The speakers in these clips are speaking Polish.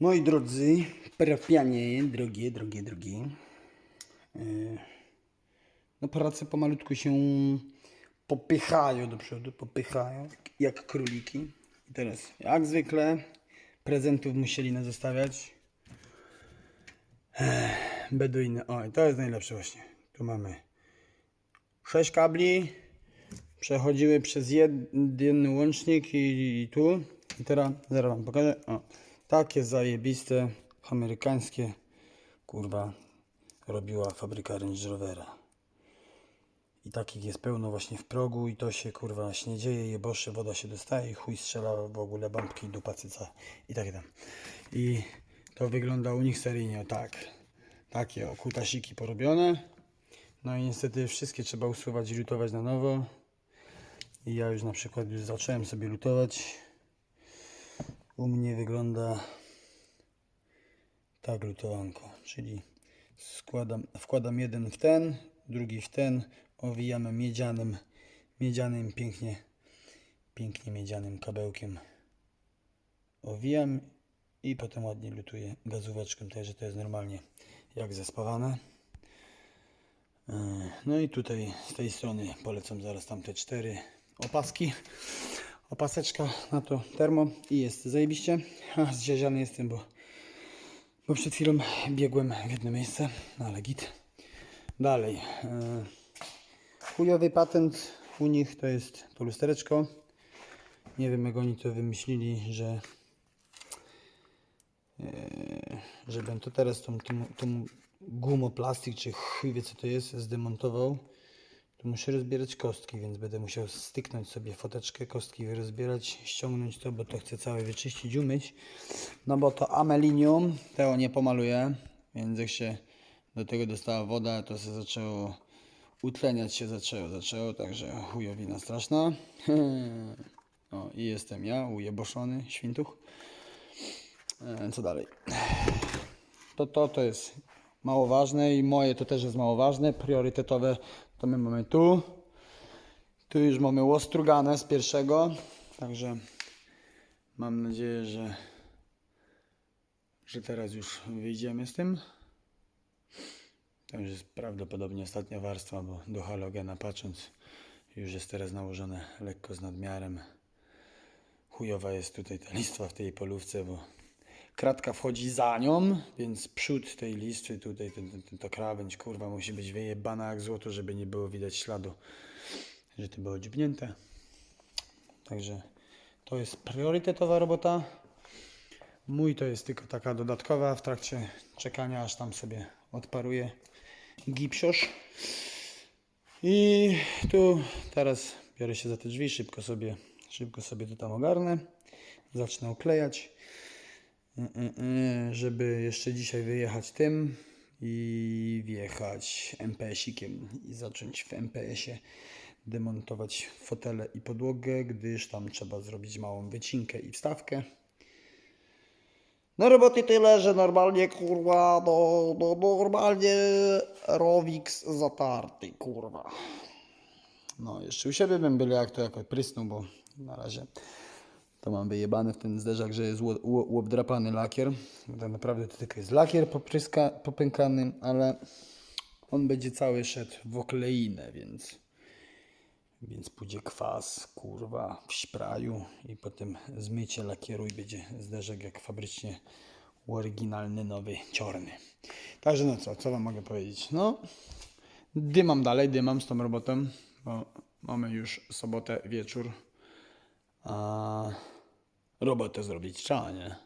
Moi drodzy, parafianie, drogie, drogie, drogie. Yy, No prace pomalutku się popychają do przodu, popychają jak- króliki. I teraz, jak zwykle, prezentów musieli nas zostawiać. Ech, Beduiny. O, to jest najlepsze właśnie. Tu mamy sześć kabli. Przechodziły przez jeden łącznik i, i tu. I teraz zaraz wam pokażę. O, takie zajebiste, amerykańskie, kurwa, robiła fabryka Range Rovera. I takich jest pełno właśnie w progu i to się kurwa nie dzieje, jebosze, woda się dostaje, chuj strzela w ogóle bombki, dupa cyca i tak tam. I to wygląda u nich seryjnie tak. Takie o kutasiki porobione. No i niestety wszystkie trzeba usuwać i lutować na nowo. I ja już na przykład już zacząłem sobie lutować. U mnie wygląda tak lutowanko, czyli składam, wkładam jeden w ten, drugi w ten, owijamy miedzianym, miedzianym pięknie, pięknie miedzianym kabełkiem. Owijam i potem ładnie lutuję gazóweczką, także to jest normalnie jak zespawane. Yy, No i tutaj z tej strony polecam zaraz tamte cztery opaski. Opaseczka na to termo i jest zajebiście. Zdziaziany jestem, bo, bo przed chwilą biegłem w jedno miejsce, no ale git. Dalej. Yy, chujowy patent u nich to jest to lustereczko. Nie wiem jak oni to wymyślili, że żebym to teraz tą, tą, tą gumoplastik, czy chuj wie co to jest, zdemontował, to muszę rozbierać kostki, więc będę musiał styknąć sobie foteczkę, kostki rozbierać, ściągnąć to, bo to chcę całe wyczyścić, umyć. No bo to amelinium, tego nie pomaluję, więc jak się do tego dostała woda, to się zaczęło utleniać się zaczęło, zaczęło, także chujowina straszna. O, i jestem ja, ujeboszony, świntuch. E, Co dalej? To, to, to jest mało ważne i moje to też jest mało ważne. Priorytetowe to my mamy tu. Tu już mamy łostrugane z pierwszego. Także mam nadzieję, że, że teraz już wyjdziemy z tym. To już jest prawdopodobnie ostatnia warstwa, bo do halogena patrząc już jest teraz nałożone lekko z nadmiarem. Chujowa jest tutaj ta listwa w tej polówce, bo kratka wchodzi za nią, więc przód tej listwy, tutaj ten, ta krawędź, kurwa, musi być wyjebana jak złoto, żeby nie było widać śladu, że to było dziubnięte. Także to jest priorytetowa robota. Mój to jest tylko taka dodatkowa w trakcie czekania, aż tam sobie odparuje gipsiosz. I tu teraz biorę się za te drzwi, szybko sobie, szybko sobie to tam ogarnę. Zacznę oklejać, żeby jeszcze dzisiaj wyjechać tym i wjechać MPS-ikiem i zacząć w MPS-ie demontować fotele i podłogę, gdyż tam trzeba zrobić małą wycinkę i wstawkę. No roboty tyle, że normalnie kurwa, no, no normalnie Rowiks zatarty, kurwa. No jeszcze u siebie bym był jak to jakoś prysnął, bo na razie to mam wyjebany w ten zderzak, że jest ło- ło- obdrapany lakier. Tak naprawdę to tylko jest lakier popryska, popękany, ale on będzie cały szedł w okleinę, więc więc pójdzie kwas, kurwa, w szpraju i potem zmycie lakieru i będzie zderzek jak fabrycznie oryginalny, nowy, czarny. Także no co, co wam mogę powiedzieć? No, dymam dalej, dymam z tą robotą, bo mamy już sobotę wieczór, a robotę zrobić trzeba, nie?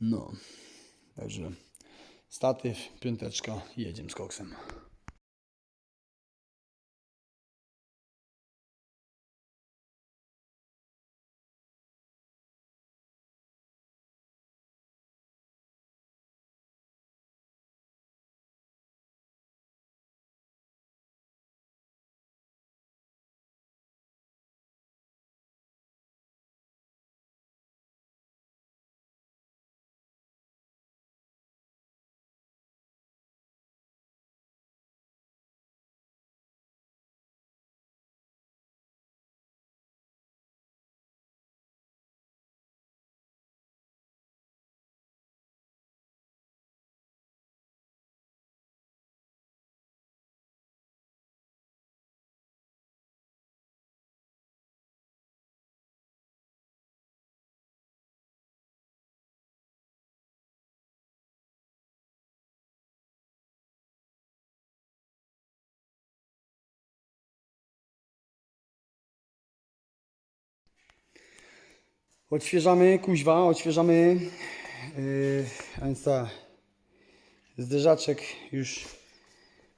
No, także statyw, piąteczka, jedziemy z koksem. Odświeżamy, kuźwa, odświeżamy. Yy, a więc ta zderzaczek już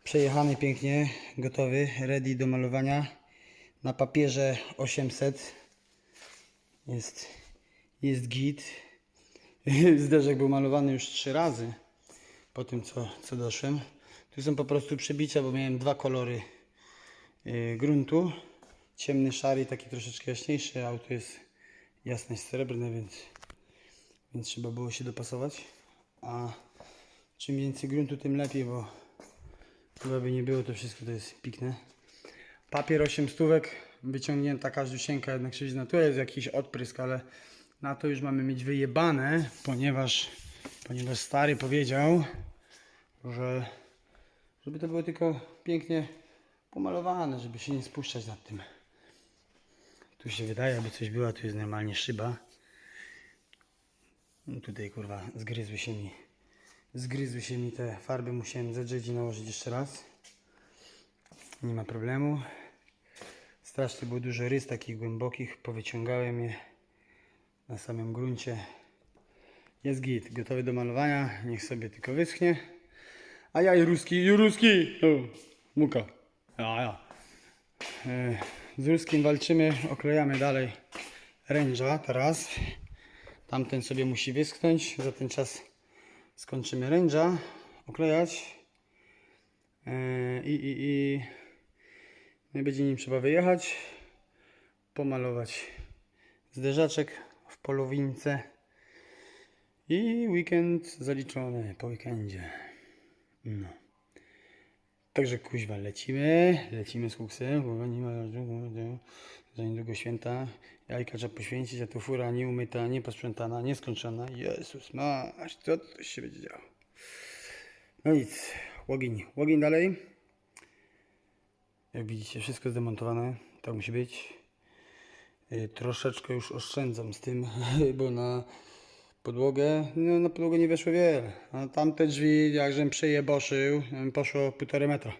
przejechany pięknie, gotowy, ready do malowania. Na papierze 800 jest, jest git. Zderzek był malowany już trzy razy po tym, co, co doszłem. Tu są po prostu przebicia, bo miałem dwa kolory yy, gruntu. Ciemny, szary, taki troszeczkę jaśniejszy. Auto jest jasne, srebrne, więc, więc trzeba było się dopasować. A czym więcej gruntu, tym lepiej, bo chyba by nie było, to wszystko to jest pikne. Papier 8 stówek, wyciągnięta każdusieńka, jednak krzyżna. Tu jest jakiś odprysk, ale na to już mamy mieć wyjebane, ponieważ, ponieważ stary powiedział, że żeby to było tylko pięknie pomalowane, żeby się nie spuszczać nad tym. Tu się wydaje, aby coś było, tu jest normalnie szyba. No tutaj kurwa zgryzły się mi zgryzły się mi te farby, musiałem zedrzeć i nałożyć jeszcze raz. Nie ma problemu. Strasznie było dużo rys takich głębokich, powyciągałem je na samym gruncie. Jest git, gotowy do malowania, niech sobie tylko wyschnie. A ja Juruski, Juruski! O, muka. A ja. E, Z Ruskim walczymy, oklejamy dalej ręża teraz. Tamten sobie musi wyschnąć, za ten czas skończymy ręża, oklejać. E, I, i, i i będzie nim trzeba wyjechać, pomalować zderzaczek w polowince i weekend zaliczony po weekendzie. No. Także kuźwa, lecimy, lecimy z kuksem, kurwa, nie ma za niedługo święta, jajka trzeba poświęcić, a tu fura nieumyta, nieposprzątana, nieskończona. Jezus masz, co to się będzie działo? No nic, łogień, łogień dalej. Jak widzicie, wszystko zdemontowane, tak musi być. Y, Troszeczkę już oszczędzam z tym, bo na podłogę, no na podłogę nie weszło wiele. A tamte drzwi, jakżem przejeboszył, poszło półtorej metra.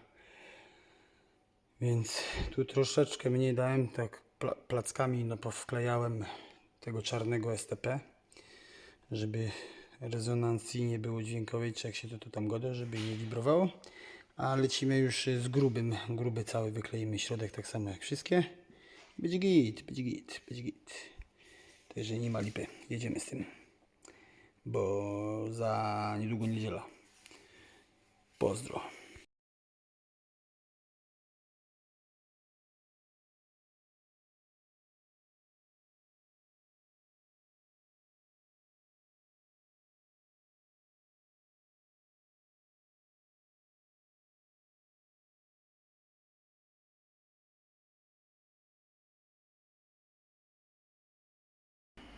Więc tu troszeczkę mniej dałem, tak pla plackami no powklejałem tego czarnego STP, żeby rezonancji nie było dźwiękowej, czy jak się to, to tam goda, żeby nie wibrowało. A lecimy już z grubym, gruby cały wykleimy środek tak samo jak wszystkie. Będzie git, będzie git, będzie git. Także nie ma lipy, jedziemy z tym, bo za niedługo niedziela. Pozdro.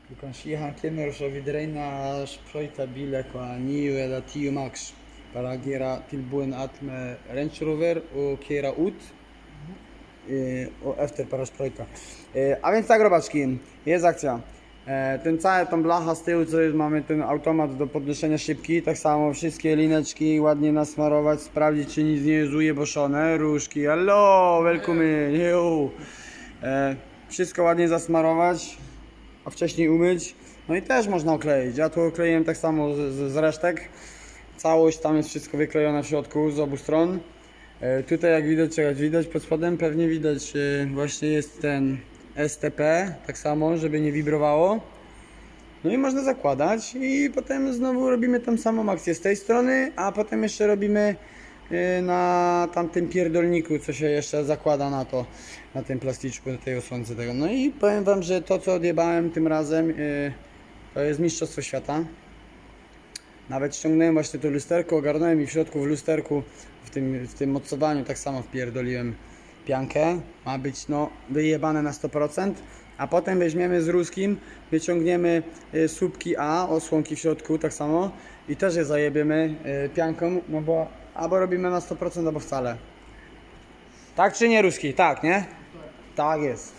Du kan skiha kvinner så videre inn av sprøytebiler og nye eller 10 max. Para göra tillbuen att med Range Rover och Kera ut. E, efter para sprojta. E, a więc tak robaczki, jest akcja. E, ten cały, tą blacha z tyłu, co jest, mamy ten automat do podnoszenia szybki, tak samo wszystkie lineczki ładnie nasmarować, sprawdzić czy nic nie jest ujeboszone, różki, hello, welcome. E, wszystko ładnie zasmarować, a wcześniej umyć. No i też można okleić. Ja tu okleiłem tak samo z, z- resztek. Całość tam jest wszystko wyklejone w środku z obu stron. E, tutaj jak widać, jak widać pod spodem pewnie widać e, właśnie jest ten STP, tak samo, żeby nie wibrowało. No i można zakładać i potem znowu robimy tą samą akcję z tej strony, a potem jeszcze robimy na tamtym pierdolniku, co się jeszcze zakłada na to, na tym plasticzku, na tej osłonce tego. No i powiem Wam, że to co odjebałem tym razem, e, to jest Mistrzostwo Świata. Nawet ściągnąłem właśnie to lusterko, ogarnąłem i w środku w lusterku, w tym, w tym mocowaniu tak samo wpierdoliłem piankę. Ma być no wyjebane na 100%. A potem weźmiemy z ruskim, wyciągniemy y, słupki A, osłonki w środku tak samo i też je zajebiemy y, pianką, no bo albo robimy na 100%, albo wcale. Tak czy nie ruski? Tak, nie? Tak jest.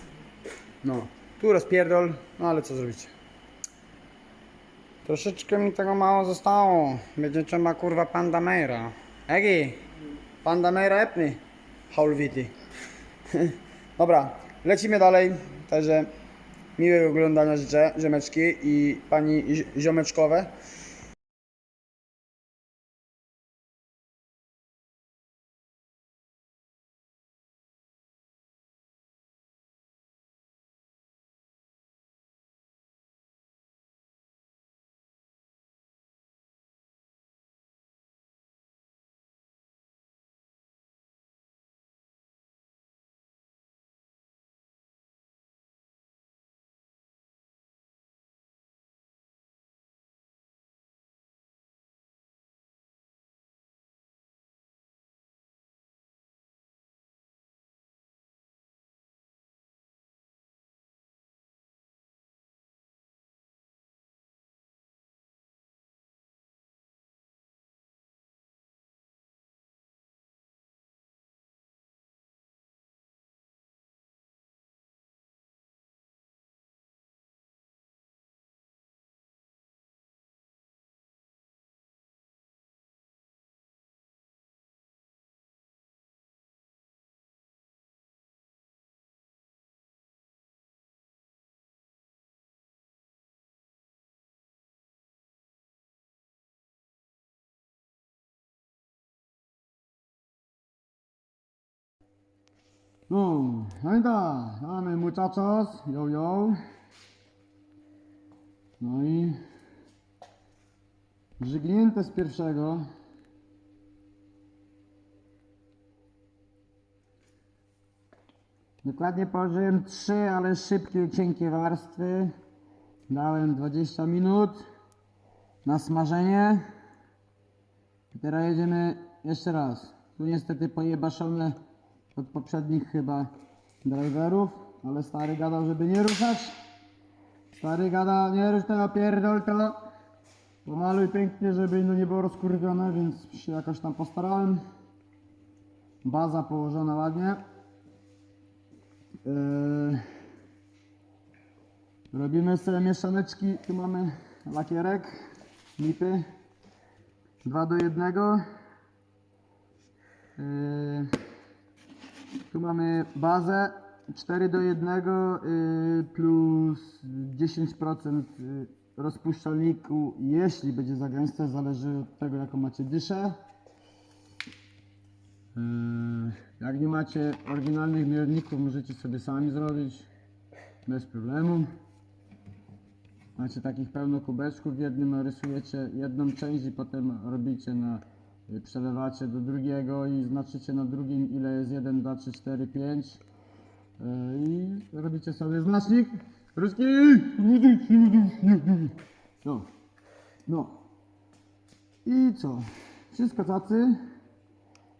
No, tu rozpierdol, no ale co zrobicie? Troszeczkę mi tego mało zostało. Będzie trzeba kurwa Pandamera. Egi, Pandamera epny. Haulwity. Dobra, lecimy dalej. Także Miłego oglądania życzę, ziomeczki i pani zi- ziomeczkowe. No, i tak, mamy muchachos, yo yo. No i żygnięte z pierwszego. Dokładnie położyłem trzy, ale szybkie, cienkie warstwy. Dałem 20 minut na smażenie. I teraz jedziemy jeszcze raz. Tu niestety pojebaszone od poprzednich chyba driverów, ale stary gadał, żeby nie ruszać. Stary gada, nie rusz tego, pierdol to. Pomaluj pięknie, żeby no nie było rozkurwione, więc się jakoś tam postarałem. Baza położona ładnie. Yy, robimy sobie mieszaneczki. Tu mamy lakierek, lipy. 2 do 1. Yy, tu mamy bazę 4 do 1 yy, plus 10% yy, rozpuszczalniku, jeśli będzie za gęste, zależy od tego jaką macie dyszę. Yy, jak nie macie oryginalnych mierników, możecie sobie sami zrobić bez problemu. Macie takich pełno kubeczków, w jednym rysujecie jedną część i potem robicie na, y, przelewacie do drugiego i znaczycie na drugim ile jest 1, 2, 3, 4, 5 yy, i robicie sobie znacznik. Ruski! No. no. I co? Wszystko tacy.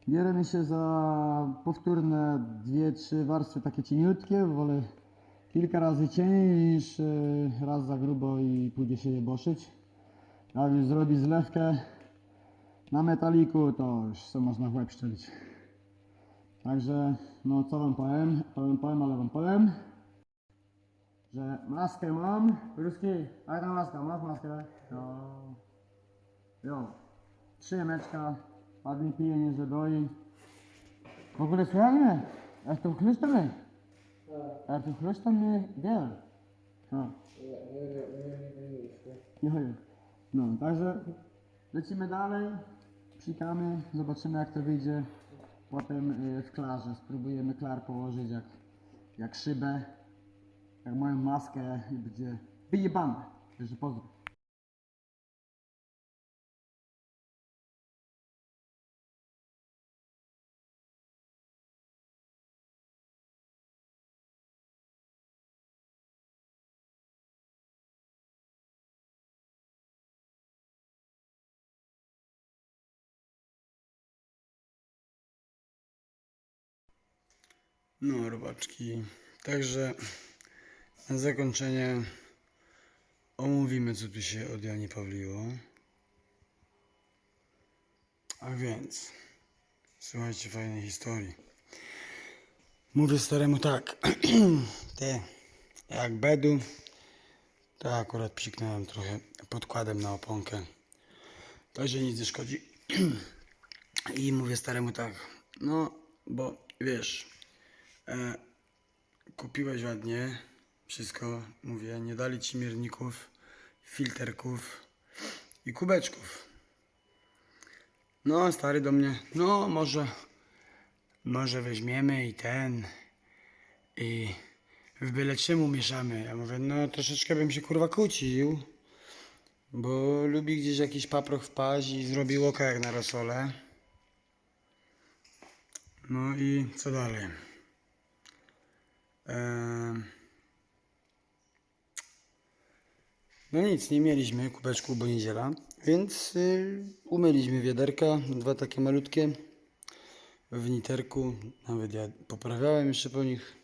Bierzemy się za powtórne dwie, trzy warstwy takie cieniutkie, wolę kilka razy cieniej niż y, raz za grubo i pójdzie się je boszyć. Jak już zrobi zlewkę na metaliku, to już sobie można w łeb szczelić. Także, no co wam powiem, to wam powiem, ale wam powiem, że maskę mam. Ruski, a jaka maska? Masz maskę? Jo. Jo. Trzy meczka, ładnie pije, nie zadoi. W ogóle słuchaj mnie, jak to chrysta mnie? A tu mnie wiele. No. No, także lecimy dalej, psikamy, zobaczymy jak to wyjdzie. Potem y, w klarze spróbujemy klar położyć jak, jak szybę, jak moją maskę i będzie wyjebane. Także pozdro. No, robaczki. Także na zakończenie omówimy, co tu się od Jani Pawliło. A więc, słuchajcie fajnej historii. Mówię staremu tak. Ty, jak bedu, to akurat psiknąłem trochę podkładem na oponkę. Także nic nie szkodzi. I mówię staremu tak, no, bo wiesz, e, kupiłeś ładnie, Wszystko, mówię, nie dali ci mierników, filterków i kubeczków. No, stary do mnie, no może, może weźmiemy i ten, i w byle czemu mieszamy. Ja mówię, no troszeczkę bym się kurwa kłócił, bo lubi gdzieś jakiś paproch wpaść i zrobi łoka jak na rosole. No i co dalej? No nic, nie mieliśmy kubeczku, bo niedziela, więc y, umyliśmy wiaderka, dwa takie malutkie w niterku, nawet ja poprawiałem jeszcze po nich.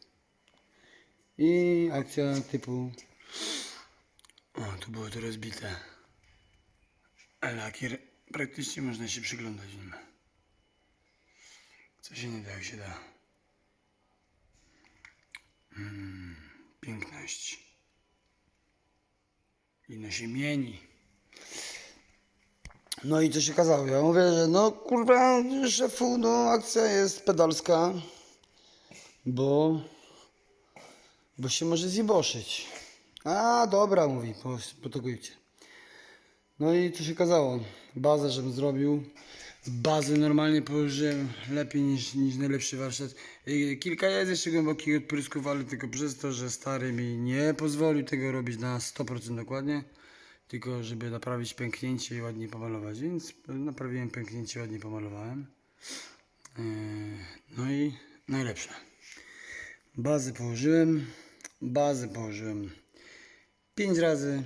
I akcja typu o, tu było to rozbite. Lakier praktycznie można się przyglądać nim. Co się nie da, jak się da. Mm, piękność. Ino się mieni. No i co się okazało? Ja mówię, że no kurwa, szefu, no akcja jest pedalska, bo, bo się może zjeboszyć. A dobra, mówi, po- potogujcie. No i co się okazało? Bazę, żebym zrobił. Bazę normalnie położyłem lepiej niż, niż najlepszy warsztat. Kilka jest jeszcze głębokich odprysków, ale tylko przez to, że stary mi nie pozwolił tego robić na 100% dokładnie. Tylko żeby naprawić pęknięcie i ładnie pomalować. Więc naprawiłem pęknięcie, ładnie pomalowałem. Yy, No i najlepsze. Bazy położyłem. Bazę położyłem 5 razy.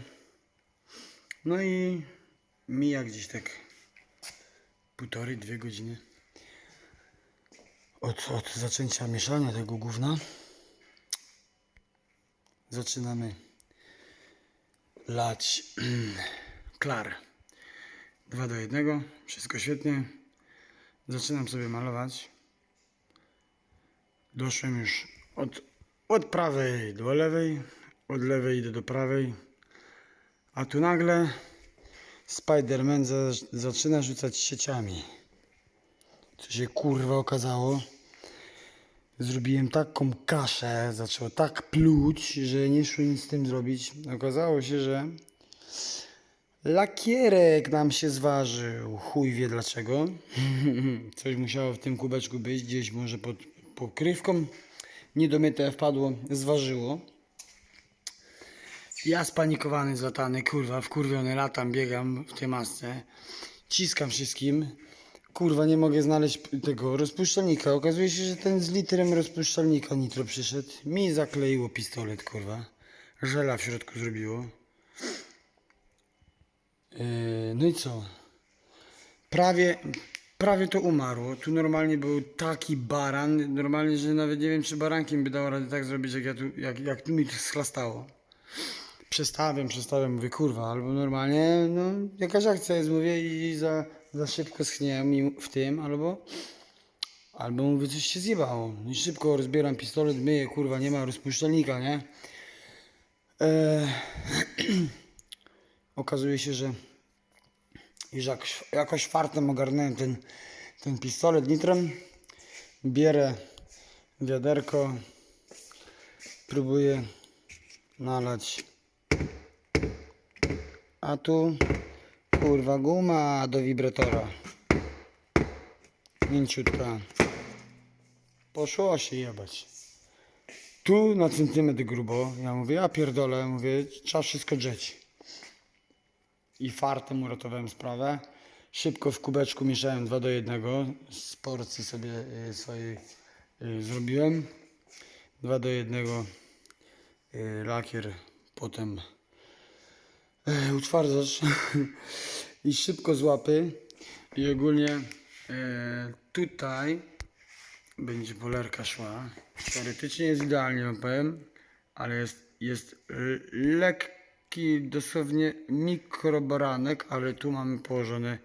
No i mija gdzieś tak półtorej, dwie godziny od, od zaczęcia mieszania tego gówna. Zaczynamy lać klar 2 do 1. Wszystko świetnie. Zaczynam sobie malować. Doszłem już od, od prawej do lewej, od lewej idę do prawej. A tu nagle Spiderman za, zaczyna rzucać sieciami. Co się kurwa okazało? Zrobiłem taką kaszę, zaczęło tak pluć, że nie szło nic z tym zrobić. Okazało się, że lakierek nam się zważył. Chuj wie dlaczego. Coś musiało w tym kubeczku być, gdzieś może pod pokrywką. Niedomyte wpadło, zważyło. Ja spanikowany, zlatany, kurwa, wkurwiony, latam, biegam w tej masce, ciskam wszystkim. Kurwa, nie mogę znaleźć tego rozpuszczalnika. Okazuje się, że ten z litrem rozpuszczalnika nitro przyszedł. Mi zakleiło pistolet, kurwa. Żela w środku zrobiło. Yy, no i co? Prawie, prawie to umarło. Tu normalnie był taki baran, normalnie, że nawet nie wiem, czy barankiem by dało radę tak zrobić, jak, ja tu, jak, jak tu mi to schlastało przestawiam, przestawiam, mówię kurwa, albo normalnie, no jakaś akcja jest, mówię i za, za szybko schnie mi w tym, albo albo mówię coś się zjebało i szybko rozbieram pistolet, myję, kurwa, nie ma rozpuszczalnika, nie? Eee, okazuje się, że już jak, jakoś fartem ogarnąłem ten, ten pistolet nitrem, bierę wiaderko, próbuję nalać a tu kurwa guma do wibratora. Mięciutka. Poszło się jebać. Tu na centymetr grubo. Ja mówię, ja pierdolę, mówię, trzeba wszystko drzeć. I fartem uratowałem sprawę. Szybko w kubeczku mieszałem 2 do 1. Z porcji sobie y, swojej y, zrobiłem. 2 do 1 y, lakier, potem utwardzacz i szybko z łapy. I ogólnie e, tutaj będzie polerka szła. Teoretycznie jest idealnie powiem ale jest, jest lekki dosłownie mikrobaranek ale tu mamy położone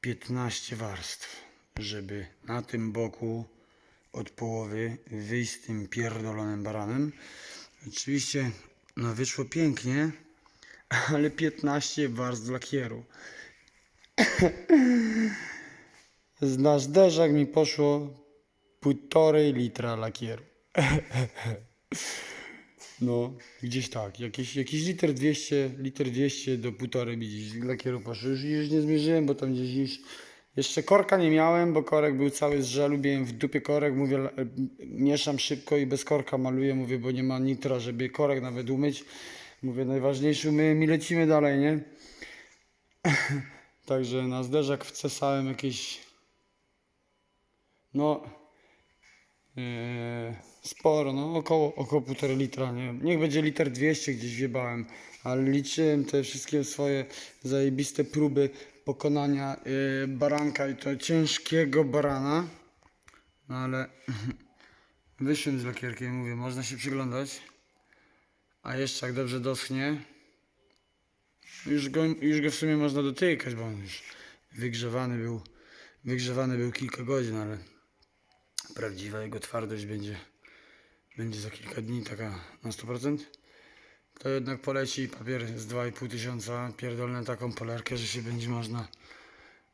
15 warstw żeby na tym boku od połowy wyjść z tym pierdolonym baranem. Oczywiście no wyszło pięknie ale 15 warstw lakieru. Z na zderzak mi poszło półtorej litra lakieru. No, gdzieś tak. Jakiś, jakiś liter 200, liter 200 do półtorej gdzieś lakieru poszło. Już, już nie zmierzyłem, bo tam gdzieś już... Jeszcze korka nie miałem, bo korek był cały z żelu, miałem w dupie korek, mówię, e, mieszam szybko i bez korka maluję, mówię, bo nie ma nitra, żeby korek nawet umyć. Mówię, najważniejszy umyłem i lecimy dalej, nie? Także na zderzak wcesałem jakieś, no, yy, sporo, no około, około półtora litra, nie. Niech będzie liter 200 gdzieś wjebałem, ale liczyłem te wszystkie swoje zajebiste próby pokonania yy, baranka i to ciężkiego barana, no ale wyszłem z lakierkiem, mówię, można się przyglądać, a jeszcze jak dobrze doschnie, już go, już go w sumie można dotykać, bo on już wygrzewany był, wygrzewany był kilka godzin, ale prawdziwa jego twardość będzie, będzie za kilka dni taka na 100%. To jednak poleci papier z 2,5 tysiąca, pierdolę taką polerkę, że się będzie można,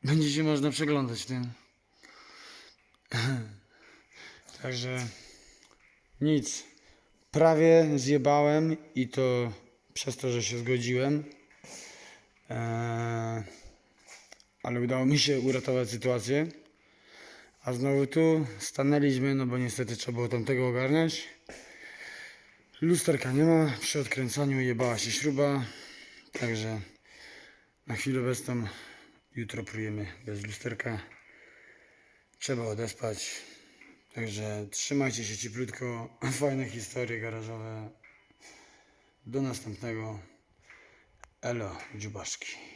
będzie się można przeglądać tym. Także nic, prawie zjebałem i to przez to, że się zgodziłem. Eee, ale udało mi się uratować sytuację. A znowu tu stanęliśmy, no bo niestety trzeba było tamtego ogarniać. Lusterka nie ma, przy odkręcaniu jebała się śruba, także na chwilę obecną jutro prójemy bez lusterka. Trzeba odespać, także trzymajcie się cieplutko, fajne historie garażowe. Do następnego. Elo, dziubaszki.